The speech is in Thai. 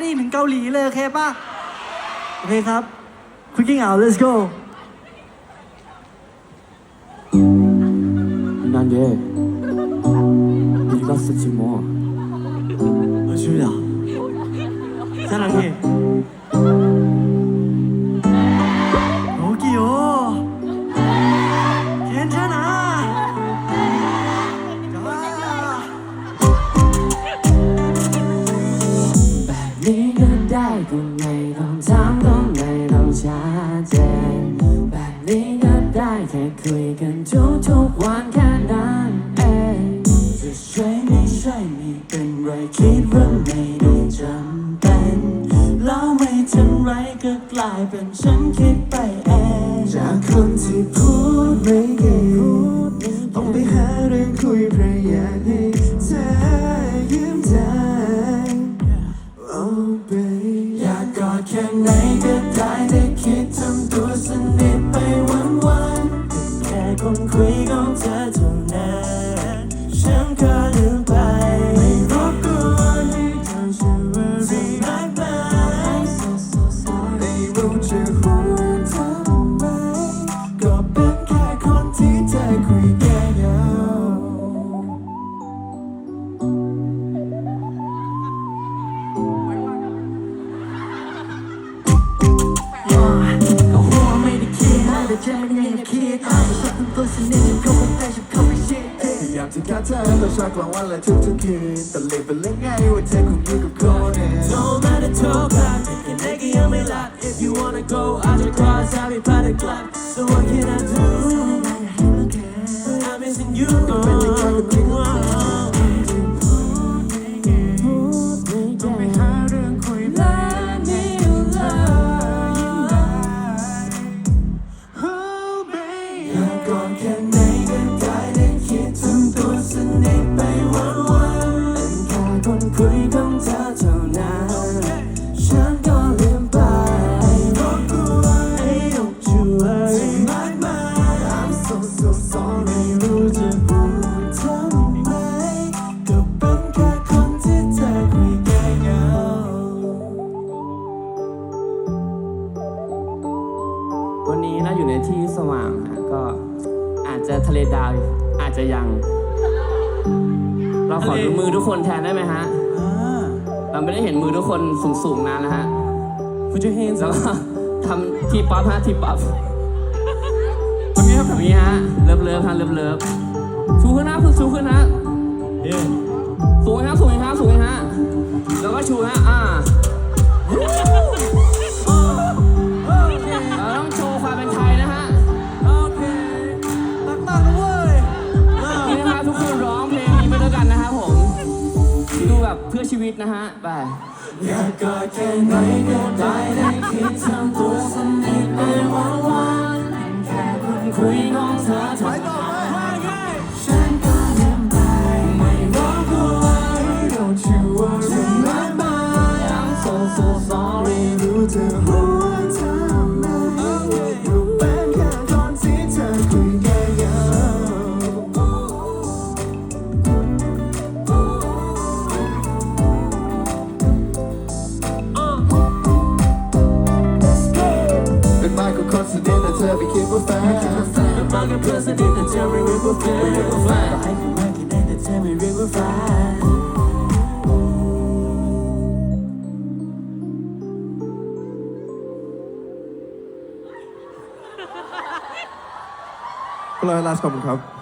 ได้ยินถึงเกาหลีเลยโอเคป่ะ โอเคครับ Cooking out let's go 난 얘 네가 쓰지 뭐 어, 주야 사랑해 ก็ไม่ต้องถามก็ไม่ต้องชัดเจนแบบนี้ก็ได้แค่คุยกันทุกทุกวันแค่นั้นเองจะใช่ไม่ใช่ไม่เป็นไรคิดว่าไม่ได้จำเป็นแล้วไม่ทันไรก็กลายเป็นฉันคิดไปเองจากคนที่พูด ได้แต่คิดทำตัวสนิท ธอตอนเช้ากลางวันและทุกทุกๆคืนแต่เลยเป็นเรื่องง่ายว่าเธอคงอยู่กับคนอื่น No matter talk back, you can make it on me lot. If you wanna go, I just cross, I'll be part of club. So what can I do? I'm missing you. คนคุยของเธอเท่านั้นฉันก็ลืมไปรบกวนไอ้ยกช่วยมากมาย I'm so so sorry รู้จะพูดทำไมก็เป็นแค่คนที่เธอคุยแก้เหงาวันนี้เราอยู่ในที่สว่างนะก็อาจจะทะเลดาวอาจจะยัง เราขอดูมือทุกคนแทนได้ไหมฮะ เราไม่ได้เห็นมือทุกคนสูงๆนานแล้วฮะ Put your hands แล้วก็ทำทีป๊อปฮะทีป๊อปตรงนี้ครับตรงนี้ฮะ เลิฟเลิฟฮะเลิฟเลิฟชูขึ้นนะชูขึ้นนะ Yeah สูงอีกฮะสูงอีกฮะสูงอีกฮะ แล้วก็ชูฮะ อ่าเรา แบบเพื่อชีวิตนะฮะ ไป อยากกอดแค่ไหนก็ได้ได้คิดทำตัวสนิทไปวันวันๆแค่คนคุยของเธอเท่านั้นฉันก็ลืมไปไม่รู้ตัวไม่รู้ชื่อว่าฉันรักมา I'm so so sorry รู้เธอ เป็นมากกว่าคนสนิทแต่เธอไม่คิดว่าแฟนเ